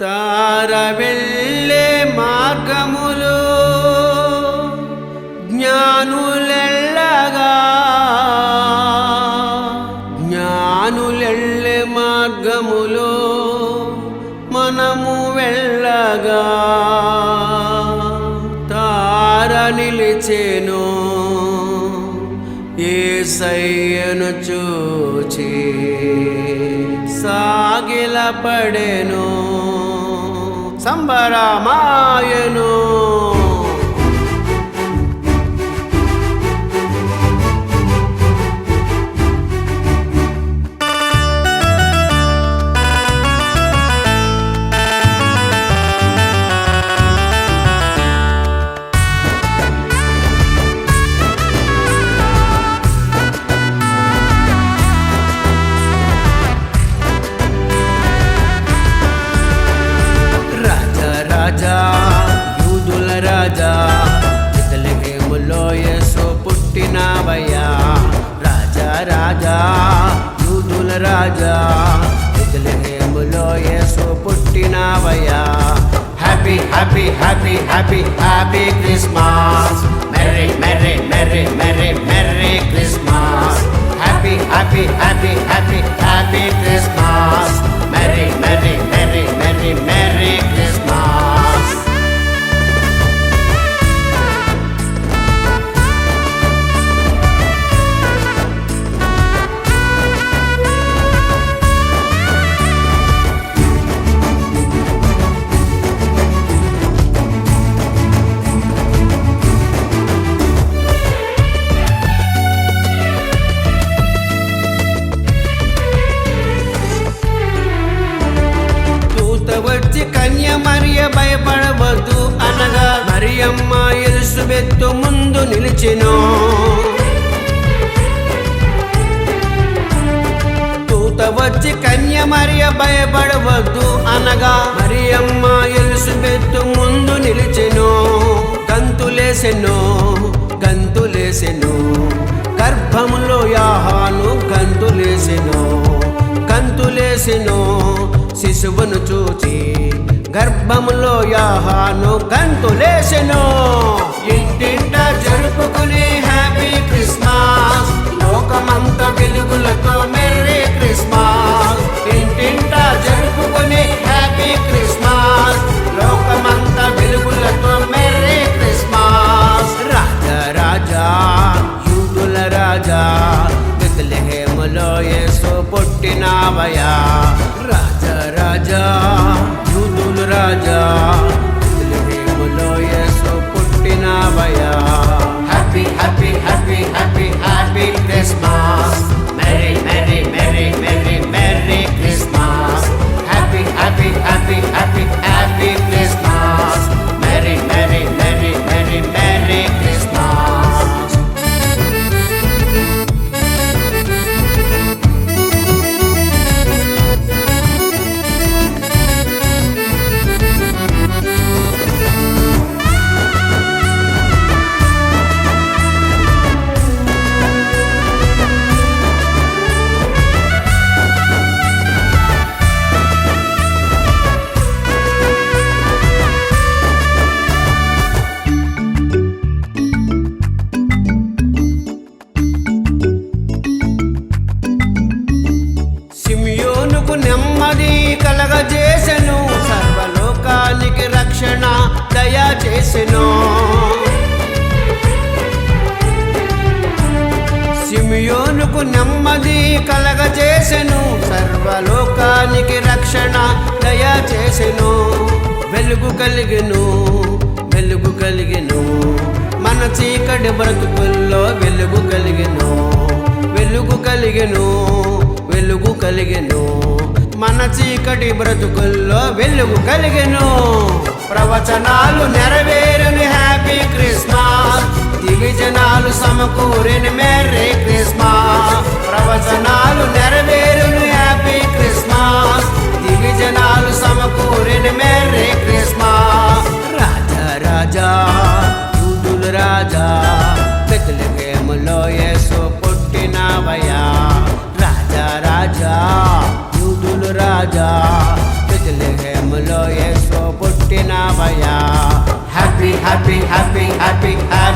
తార వెళ్ళే మార్గములు జ్ఞానులెళ్ళగా. జ్ఞానులెళ్ళే మార్గములో మనము వెళ్ళగా. తార నిలిచేను సయ్యను చూచి సాగిల పడెను సంబరమాయను. రావయ్యా. రాజా రాజా యూదుల రాజా బెత్లెహేములో Yesu పుట్టినావయ్యా. Happy happy happy happy happy Christmas merry merry merry merry merry Christmas happy happy happy happy Mariya భయపడవద్దు అనగా మరియమ్మ ఎలుసుబెత్తు ముందు నిలిచెను. దూత వచ్చి కన్య మరియ భయపడవద్దు అనగా మరియమ్మ ఎలుసుబెత్తు ముందు నిలిచెను. గంతులేసెను గంతులేసెను. గర్భములో యాహాను గంతులేసెను గంతులేసెను. శిశువును చూచి గర్భములో యాహాను గంతులేసెను ఇంటింట జరుపుకునే హ్యాపీ క్రిస్మస్ లోకమంత వెలుగులతో మెర్రీ క్రిస్మస్. ఇంటింట జరుపుకునే హ్యాపీ క్రిస్మస్ లోకమంత వెలుగులతో మెర్రీ క్రిస్మస్. రాజా రాజా యూదుల రాజా బెత్లెహేములో యేసు పుట్టినావయా రాజా రాజా రాజా. బెత్లెహేములో పుట్టిన భయ. దయా వెలుగు కలిగెను వెలుగు కలిగెను. మన చీకటి బ్రతుకుల్లో వెలుగు కలిగెను వెలుగు కలిగెను వెలుగు కలిగెను. మన చీకటి బ్రతుకుల్లో వెలుగు కలిగెను. ప్రవచనాలు నెరవేరుని హ్యాపీ క్రిస్మస్. దివిజనాలు సమకూరిని మేరీ క్రిస్మస్. ప్రవచనాలు పుట్టినవయా రాజా రాజా యూదులు రాజా బెత్లెహేములో ఏసో పుట్టినవయ్యా. Happy happy happy happy happy.